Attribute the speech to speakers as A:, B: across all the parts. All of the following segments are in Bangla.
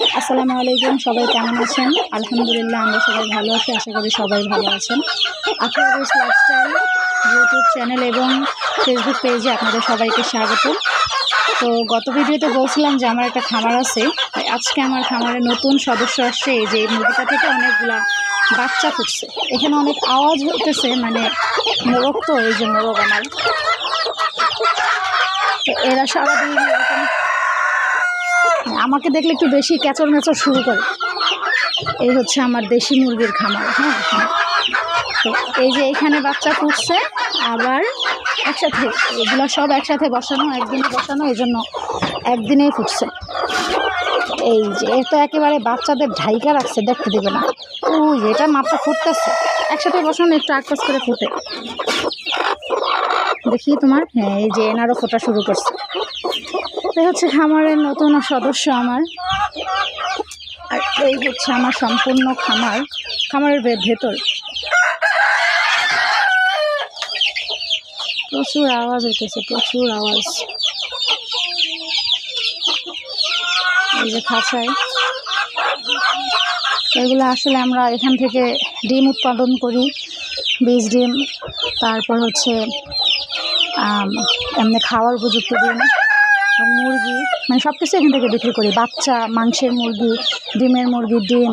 A: আসসালামু আলাইকুম, সবাই কেমন আছেন? আলহামদুলিল্লাহ, আমরা সবাই ভালো আছি, আশা করি সবাই ভালো আছেন। আফরাদিস লাইফস্টাইল ইউটিউব চ্যানেল এবং ফেসবুক পেজে আপনাদের সবাইকে স্বাগত। তো গত ভিডিওতে বলছিলাম যে আমার একটা খামার আছে আজকে আমার খামারে নতুন সদস্য আসছে যে এই মুরগিটা থেকে অনেকগুলা বাচ্চা ফুটছে। এখানে অনেক আওয়াজ হতেছে মানে মোরগ তো এই যে মোরগ আমার। এরা সারাদিন এরকম আমাকে দেখলে একটু বেশি ক্যাচর ম্যাচর শুরু করে। এই হচ্ছে আমার দেশি মুরগির খামার হ্যাঁ? তো এই যে এখানে বাচ্চা ফুটছে আবার একসাথে, এগুলো সব একসাথে বসানো, একদিনে বসানো এই জন্য একদিনেই ফুটছে এই যে, এ তো একেবারে বাচ্চাদের ঢাইকা রাখছে, দেখতে দেবে না। ওই এটা মাপটা ফুটতেছে। একসাথে বসানো, একটু আকপাস করে ফুটে। দেখি তোমার? হ্যাঁ এই যে এনারও ফোটা শুরু করছে। এই হচ্ছে খামারের নতুন সদস্য আমার। আর এই হচ্ছে আমার সম্পূর্ণ খামার, খামারের ভেতর। প্রচুর আওয়াজ হইতেছে, প্রচুর আওয়াজ। এই যে খাঁচায়। এগুলো আসলে আমরা এখান থেকে ডিম উৎপাদন করি, বীজ ডিম, তারপর হচ্ছে এমনি খাওয়ার উপযুক্ত ডিম। মুরগি মানে সব কিছু এখান থেকে বিক্রি করি। বাচ্চা, মাংসের মুরগি, ডিমের মুরগি, ডিম।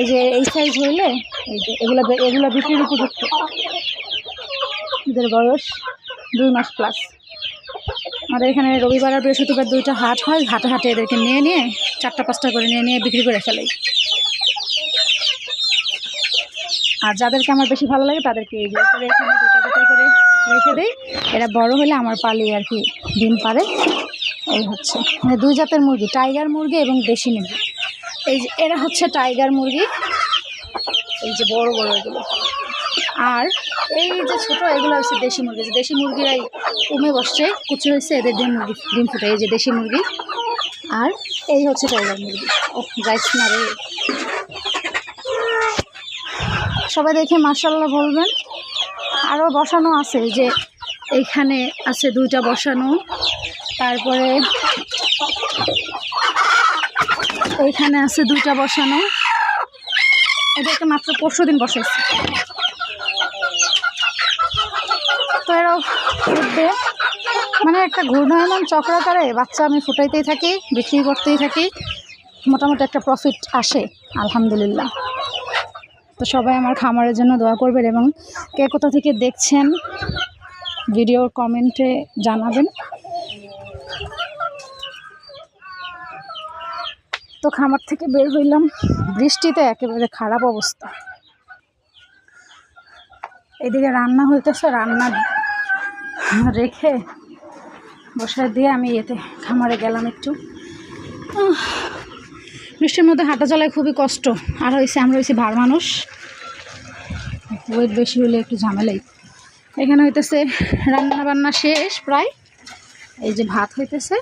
A: এই যে এই সাইজ হইলে এই যে এগুলো এগুলো বিক্রির উপযুক্ত। এদের বয়স দুই মাস প্লাস আমাদের এখানে রবিবার আর বৃহস্পতিবার দুইটা হাট হয়। হাটে হাটে এদেরকে নিয়ে নিয়ে চারটা, পাঁচটা করে নিয়ে নিয়ে বিক্রি করে ফেলাই আর যাদেরকে আমার বেশি ভালো লাগে তাদেরকে এই যে এখানে রেখে দেই। এরা বড় হলে আমার পালি আর কি ডিম পারে এই হচ্ছে। মানে দুই জাতের মুরগি, টাইগার মুরগি এবং দেশি মুরগি। এই যে, এরা হচ্ছে টাইগার মুরগি। এই যে বড় বড় এগুলো। আর এই যে ছোট, এগুলো হচ্ছে দেশি মুরগি। যে দেশি মুরগিরাই কমে বসছে, কুচি হয়েছে, এদের ডিম মুরগি ডিম ফুটে। এই যে দেশি মুরগি। আর এই হচ্ছে টাইগার মুরগি। ও যাইছ না রে সবাই দেখে মার্শাল্লাহ বলবেন। আরও বসানো আছে যে এইখানে আছে দুইটা বসানো। তারপরে এইখানে আছে দুইটা বসানো। এদেরকে মাত্র পরশু দিন বসাইছি। তো এরাও মানে একটা ঘূর্ণায়মান চক্রাকারে বাচ্চা আমি ফুটাইতেই থাকি, বিক্রি করতেই থাকি। মোটামুটি একটা প্রফিট আসে, আলহামদুলিল্লাহ। তো সবাই আমার খামারের জন্য দোয়া করবেন এবং কে কোথা থেকে দেখছেন ভিডিওর কমেন্টে জানাবেন। তো খামার থেকে বের হইলাম, বৃষ্টিতে একেবারে খারাপ অবস্থা। এদিকে রান্না হইতেছে, রান্না রেখে বসায় দিয়ে আমি এতে খামারে গেলাম একটু। বৃষ্টির মধ্যে হাঁটা চলায় খুবই কষ্ট। আর হয়েছে আমরা হয়েছি ভার মানুষ। ওয়েট বেশি হলে একটু ঝামেলাই। এখানে হইতেছে রান্না বান্না শেষ প্রায়। এই যে ভাত হইতেছে,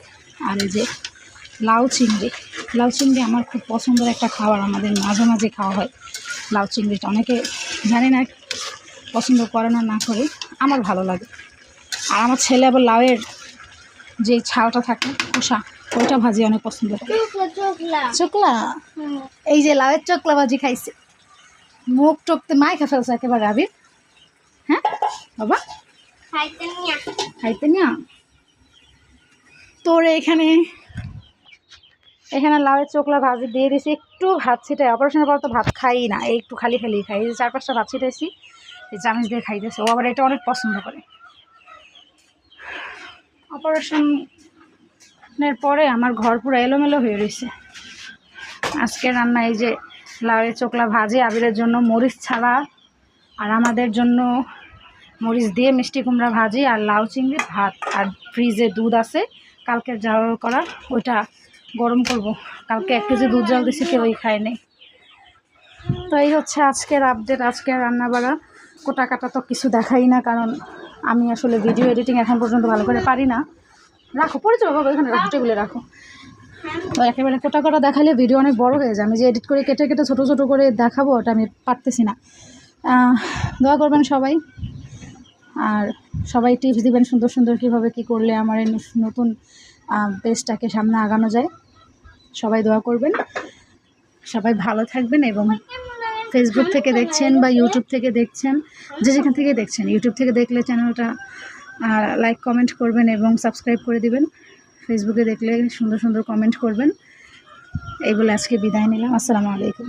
A: আর এই যে লাউ চিংড়ি। লাউ চিংড়ি আমার খুব পছন্দের একটা খাবার, আমাদের মাঝে মাঝে খাওয়া হয়। লাউ চিংড়িটা অনেকে জানি না, পছন্দ করে না না করে। আমার ভালো লাগে। আর আমার ছেলে আবার লাউয়ের যে ছালটা থাকে, খোসা, ওইটা ভাজি অনেক পছন্দ চোকলা? এই যে লাউয়ের চোকলা ভাজি খাইছে। মুখ টকতে মাই খা ফেলছে একেবারে, আবির। হ্যাঁ? বাবা? খাইতে না তোর এখানে এখানে লাউয়ের চোকলা ভাজি দিয়ে দিয়েছি একটু ভাত ছিটাই। অপারেশনের পর তো ভাত খাই না একটু খালি খালি খাই। চার পাঁচটা ভাত ছিটাইছি চামচ দিয়ে খাইতেছে। ও আবার এটা অনেক পছন্দ করে। অপারেশনের পরে আমার ঘর পুরো এলোমেলো হয়ে রয়েছে। আজকে রান্না এই যে লাউয়ের চোকলা ভাজি, আবিরের জন্য মরিচ ছাড়া, আর আমাদের জন্য মরিচ দিয়ে মিষ্টি কুমড়া ভাজি আর লাউ চিংড়ি ভাত। আর ফ্রিজে দুধ আছে কালকে জাল করা, ওইটা গরম করব। কালকে এক কেজি দুধ জল দিছি কেউই খায় নেই। তো এই হচ্ছে আজকের আপডেট আজকের রান্না বাড়া কোটা কাটা তো কিছু দেখাই না, কারণ আমি আসলে ভিডিও এডিটিং এখন পর্যন্ত ভালো করে পারি না। রাখো, পড়েছো বাবা, এখানে রাখো টেবিলে রাখো। তো একেবারে কোটা কোটা দেখালে ভিডিও অনেক বড় হয়ে যায়। আমি যে এডিট করে কেটে কেটে ছোটো ছোটো করে দেখাবো, ওটা আমি পারতেছি না। দোয়া করবেন সবাই। আর সবাই টিপস দিবেন সুন্দর সুন্দর কীভাবে কী করলে আমার এই নতুন পেজটাকে সামনে আগানো যায়। সবাই দোয়া করবেন। সবাই ভালো থাকবেন এবং ফেসবুক থেকে দেখছেন বা ইউটিউব থেকে দেখছেন, যে যেখান থেকে দেখছেন ইউটিউব থেকে দেখলে চ্যানেলটা লাইক কমেন্ট করবেন এবং সাবস্ক্রাইব করে দিবেন। ফেসবুকে দেখলে সুন্দর সুন্দর কমেন্ট করবেন। এই বলে আজকে বিদায় নিলাম। আসসালামু আলাইকুম।